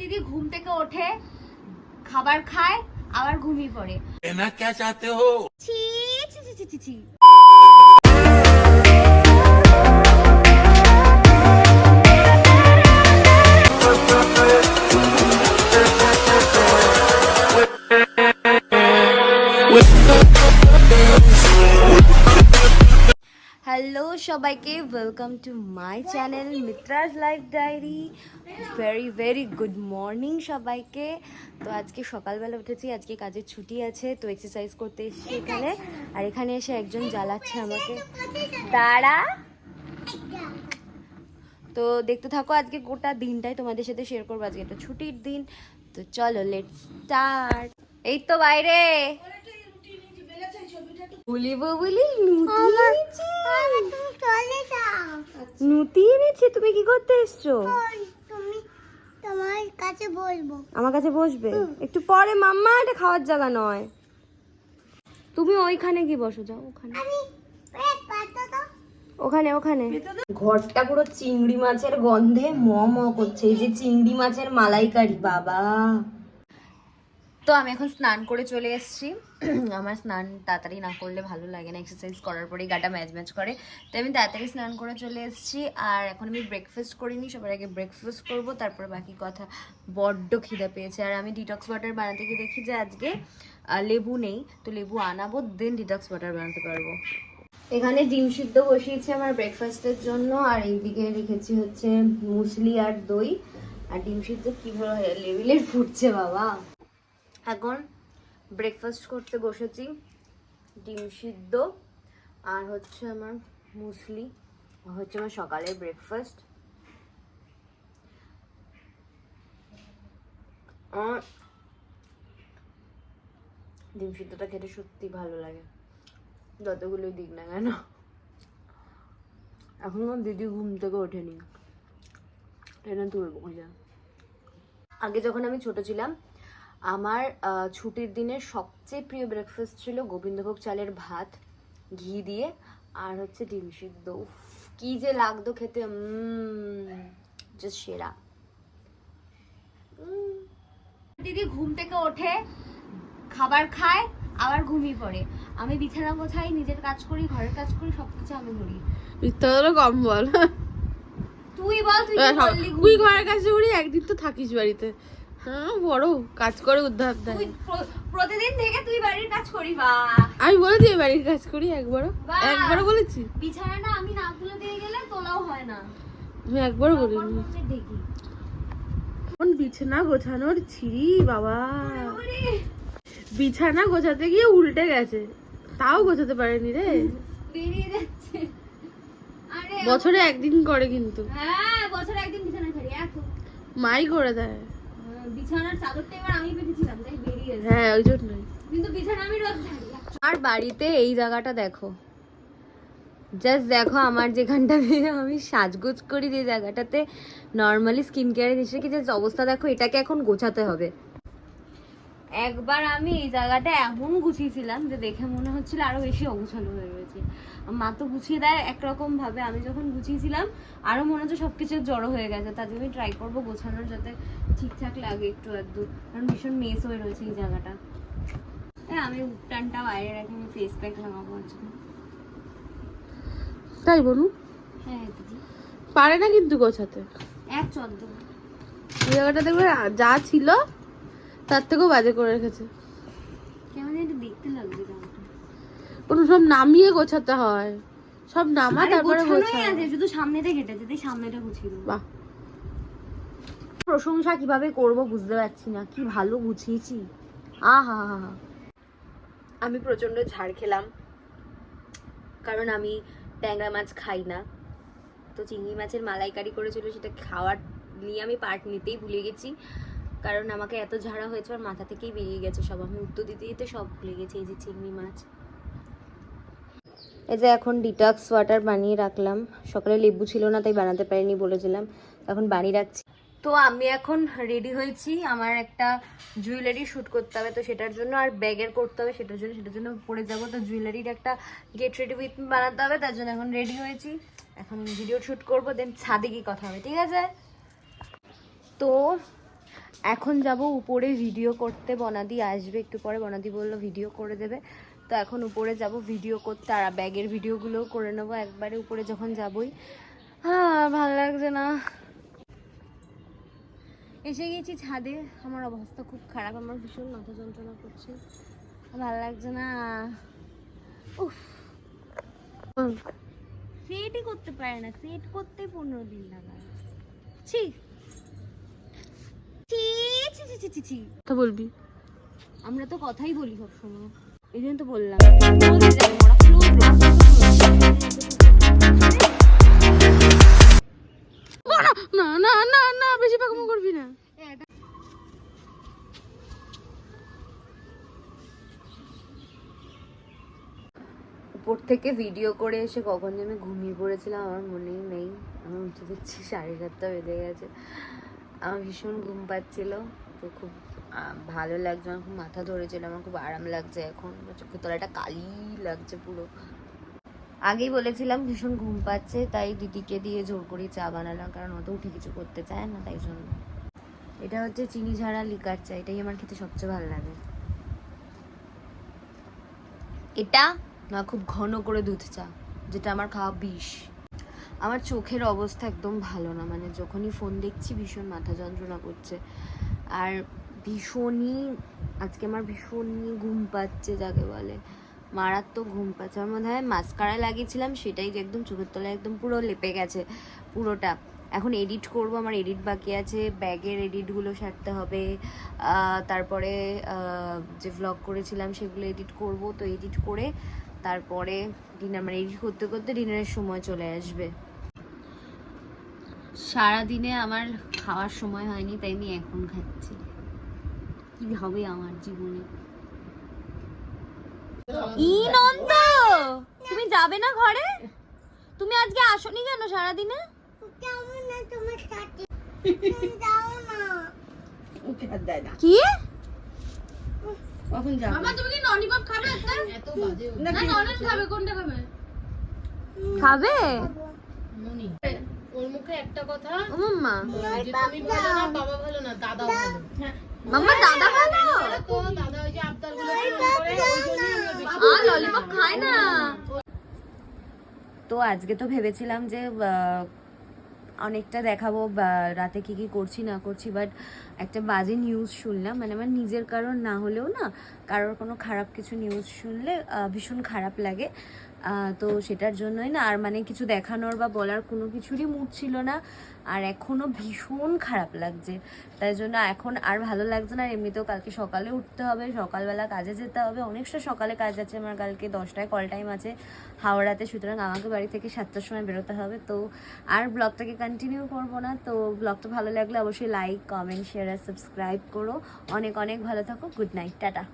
দিদি ঘুম থেকে ওঠে খাবার খায় আবার ঘুমিয়ে পড়ে। এনা কে চাতে হো? ছি ছি ছি ছি ছি। সবাইকে welcome to my channel মিত্রাজ life diary very very good morning সবাইকে। তো আজকে সকালবেলা উঠেছি, আজকে কাজের ছুটি আছে, তো এক্সারসাইজ করতে এসেছি এখানে। আর এখানে এসে একজন জ্বালাচ্ছে আমাকে। দাঁড়া তো দেখতে থাকো, আজকে গোটা দিনটাই তোমাদের সাথে শেয়ার করব। আজকে একটা ছুটির দিন। তো চলো লেট স্টার্ট এই তো বাইরে। বলিব বলি নুতি এনেছি। তুমি কি করতে এসছো? তোমার কাছে বলব। আমার কাছে বসবে? একটু পরে মাম্মা এটা খাওয়ার জায়গা নয়। তুমি ওইখানে কি বসো যাও ওখানে। আমি পেট পাতো তো। ওখানে ওখানে। ঘরটা পুরো চিংড়ি মাছের গন্ধে ম ম করছে এই যে চিংড়ি মাছের মালাইকারি বাবা। তো আমি এখন স্নান করে চলে এসেছি। আমার স্নান তাড়াতাড়ি না করলে ভালো লাগে না। এক্সারসাইজ করার পরেই গাটা ম্যাচ ম্যাচ করে। তো আমি তাড়াতাড়ি স্নান করে চলে এসেছি। আর এখন আমি ব্রেকফাস্ট করিনি, সবার আগে ব্রেকফাস্ট করব। তারপর বাকি কথা, বড্ড খিদে পেয়েছে। আর আমি ডিটক্স ওয়াটার বানাতে গিয়ে দেখি যে আজকে লেবু নেই। তো লেবু আনাবো দেন ডিটক্স ওয়াটার বানাতে পারব। এখানে ডিম সিদ্ধ বসিয়েছি আমার ব্রেকফাস্টের জন্য। আর এইদিকে রেখেছি হচ্ছে মুসলি আর দই। আর ডিম সিদ্ধ কীভাবে লেভেলের ফুটছে বাবা। এখন ব্রেকফাস্ট করতে বসেছি, ডিম সিদ্ধ আর হচ্ছে আমার মুসলি, হচ্ছে আমার সকালের ব্রেকফাস্ট ডিম সিদ্ধটা খেতে সত্যি ভালো লাগে। যতগুলোই দিক না কেন। এখনও দিদি ঘুম থেকে ওঠেনি। ট্রেনে তুলবো আগে যখন আমি ছোট ছিলাম আমার আহ, ছুটির দিনের সবচেয়ে প্রিয় ব্রেকফাস্ট ছিল গোবিন্দভোগ চালের ভাত ঘি দিয়ে আর হচ্ছে ডিম সিদ্ধ। কি যে লাগতো খেতে জাস্ট সেরা। দিদি ঘুম থেকে ওঠে খাবার খায় আবার ঘুমিয়ে পড়ে। আমি বিছানা গোছাই নিজের কাজ করি ঘরের কাজ করি সবকিছু আমি করি। মিথ্যা কম বল। তুই বল তুই তুই ঘরের কাছে করি একদিন তো থাকিস বাড়িতে। হ্যাঁ বড় কাজ করে উদ্ধার দেয়। তুই প্র- প্রতিদিন থেকে তুই বাড়ির কাজ করি বা। আমি বাড়ির কাজ করি একবারও। একবারও বলেছি? বিছানা না আমি না তুলে দিয়ে গেলে তোলাও হয় না। আমি একবারও বলিনি হচ্ছে ডেকে কোন বিছানা গোছানোর ছিরি বাবা? বিছানা গোছাতে গিয়ে উল্টে গেছে। তাও গোছাতে পারেনি রে। বেরিয়ে যাচ্ছে। বছরে একদিন করে কিন্তু। হ্যাঁ বছরে একদিন বিছানা ছাড়ি মাই করে দেয়। বিছানার চাদরটা এবার আমি পেতেছিলাম তাই বেরিয়ে হ্যাঁ ওই জন্যই। কিন্তু বিছানা আমি রোজ আর বাড়িতে এই জায়গাটা দেখো। জাস্ট দেখো আমার যেখানটা দিয়ে আমি সাজগোজ করি যে জায়গাটাতে নর্মালি স্কিন কেয়ারে এসে কি জাস্ট অবস্থা দেখো এটাকে এখন গোছাতে হবে। একবার আমি এই জায়গাটা এমন গুছিয়েছিলাম যে দেখে মনে হচ্ছিল আরও বেশি অগোছালো হয়ে গেছে মা তো গুছিয়ে দেয় একরকম ভাবে। আমি যখন গুছিয়েছিলাম আরও মনে হচ্ছে সবকিছু জড়ো হয়ে গেছে। তার জন্য আমি ট্রাই করব গোছানোর যাতে ঠিকঠাক লাগে একটু আধটু। কারণ ভীষণ মেস হয়ে রয়েছে এই জায়গাটা। হ্যাঁ আমি উত্তানটা বাইরে রেখে আমি ফেস প্যাক লাগাবো আজকে তাই বলু হ্যাঁ দিদি। পারে না কিন্তু গোছাতে। এক চোদ্দ এই জায়গাটা দেখবে যা ছিল তার থেকেও বাজে করে রেখেছে। কেমন একটু দেখতে লাগবে কোনো সব নামিয়ে গোছাতে হয়। সব নামা তারপরে আছে শুধু সামনেতে কেটেছে তাই সামনেটা গুছিয়ে বাহ। প্রশংসা কীভাবে করব বুঝতে পারছি না কি ভালো গুছিয়েছি। আহা হা হা আমি প্রচণ্ড ঝাড় খেলাম কারণ আমি ট্যাংরা মাছ খাই না। তো চিংড়ি মাছের মালাইকারি করেছিল সেটা খাওয়ার নিয়ে আমি পার্ট নিতেই ভুলে গেছি। কারণ আমাকে এত ঝাড়া হয়েছে আর মাথা থেকেই বেরিয়ে গেছে সব। আমি উত্তর দিতে দিতে সব ভুলে গেছি, এই যে চিংড়ি মাছ। এই যে এখন ডিটক্স ওয়াটার বানিয়ে রাখলাম। সকালে লেবু ছিল না, তাই বানাতে পারিনি বলেছিলাম। এখন বানিয়ে রাখছি। তো আমি এখন রেডি হয়েছি আমার একটা জুয়েলারি শ্যুট করতে হবে, তো সেটার জন্য আর ব্যাগের করতে হবে, সেটার জন্য সেটার জন্য পরে যাব। তো জুয়েলারির একটা গেট রেডি উইথ বানাতে হবে, তার জন্য এখন রেডি হয়েছি। এখন ভিডিও শ্যুট করব দেন ছাদে গিয়ে কথা হবে, ঠিক আছে? তো এখন যাব উপরে ভিডিও করতে। বনাদি আসবে একটু পরে। বনাদি বলল ভিডিও করে দেবে। তো এখন উপরে যাব ভিডিও করতে। আর ব্যাগের ভিডিওগুলোও করে নেব একবারে উপরে যখন যাবই। হ্যাঁ ভালো লাগছে না। এসে গেছি ছাদে। আমার অবস্থা খুব খারাপ। আমার ভীষণ মাথা যন্ত্রণা করছে। ভালো লাগছে না। উফ। সেটই করতে পারে না। সেট করতে পনেরো দিন লাগায় ছি। ছি ছি ছি ছি ছি ছি। কথা বলবি? আমরা তো কথাই বলি সবসময়। এই জন্য তো বললাম। Close এ যাবে, ওরা close এ, না না না না বেশি পাকামো করবি না। উপর থেকে ভিডিও করে এসে কখন যে আমি ঘুমিয়ে পড়েছিলাম আমার মনেই নেই। আমি উঠে দেখছি সাড়ে সাতটা বেজে গেছে। আমার ভীষণ ঘুম পাচ্ছিল। তো খুব ভালো লাগছে, আমার খুব মাথা ধরেছিল, আমার খুব আরাম লাগছে এখন। চোখের তলাটা কালি লাগছে পুরো। আগেই বলেছিলাম ভীষণ ঘুম পাচ্ছে, তাই দিদিকে দিয়ে জোর করে চা বানালাম, কারণ ও তো উঠে কিছু করতে চায় না, তাই জন্য। এটা হচ্ছে চিনি ঝাড়া লিকার চা, এটাই আমার খেতে সবচেয়ে ভালো লাগে। এটা না, খুব ঘন করে দুধ চা, যেটা আমার খাওয়া বিষ। আমার চোখের অবস্থা একদম ভালো না। মানে যখনই ফোন দেখছি ভীষণ মাথা যন্ত্রণা করছে। আর ভীষণই, আজকে আমার ভীষণই ঘুম পাচ্ছে যাকে বলে। মারাত্মক ঘুম পাচ্ছে। আমার মনে হয় মাস্কারা লাগিয়েছিলাম, সেটাই যে একদম চোখের তলায় একদম পুরো লেপে গেছে, পুরোটা। এখন এডিট করব, আমার এডিট বাকি আছে। ব্যাগের এডিটগুলো সারতে হবে। তারপরে যে ভ্লগ করেছিলাম সেগুলো এডিট করব। তো এডিট করে তারপরে ডিনার মানে এডিট করতে করতে ডিনারের সময় চলে আসবে। সারাদিনে আমার খাওয়ার সময় হয়নি তাই আমি এখন খাচ্ছি। কি হবে আমার জীবনে? তুমি যাবে না ঘরে? তুমি আজকে আসোনি কেন সারাদিনে? কেমন না তোমার সাথে যাও না কি মামা তুমি কি ললিপপ খাবে একটা? না ননন খাবে কোনটা খাবে? খাবে। মুখে একটা কথা। মাম্মা যে তুমি ভালো না বাবা ভালো না দাদাও ভালো মাম্মা দাদা ভালো তো দাদা ওই যে আবদার করে ওই জন্যই আমি ললিপপ খায় না। তো আজকে তো ভেবেছিলাম যে অনেকটা দেখাবো বা রাতে কি কি করছি না করছি বাট একটা বাজে নিউজ শুনলাম। মানে আমার নিজের কারণ না হলেও না কারোর কোনো খারাপ কিছু নিউজ শুনলে ভীষণ খারাপ লাগে। তো সেটার জন্যই না, আর মানে কিছু দেখানোর বা বলার কোনো কিছুরই মুড ছিল না, আর এখনও ভীষণ খারাপ লাগছে। তাই জন্য এখন আর ভালো লাগছে না এমনিতেও কালকে সকালে উঠতে হবে, সকালবেলা কাজে যেতে হবে, অনেকটা সকালে কাজ আছে আমার, কালকে দশটায় কল টাইম আছে, হাওড়াতে, সুতরাং আমাকে বাড়ি থেকে সাতটার সময় বেরোতে হবে, তো আর ব্লগটাকে কন্টিনিউ করব না, তো ব্লগটা ভালো লাগলে অবশ্যই লাইক কমেন্ট শেয়ার আর সাবস্ক্রাইব করো। অনেক অনেক ভালো থাকো গুড নাইট টাটা।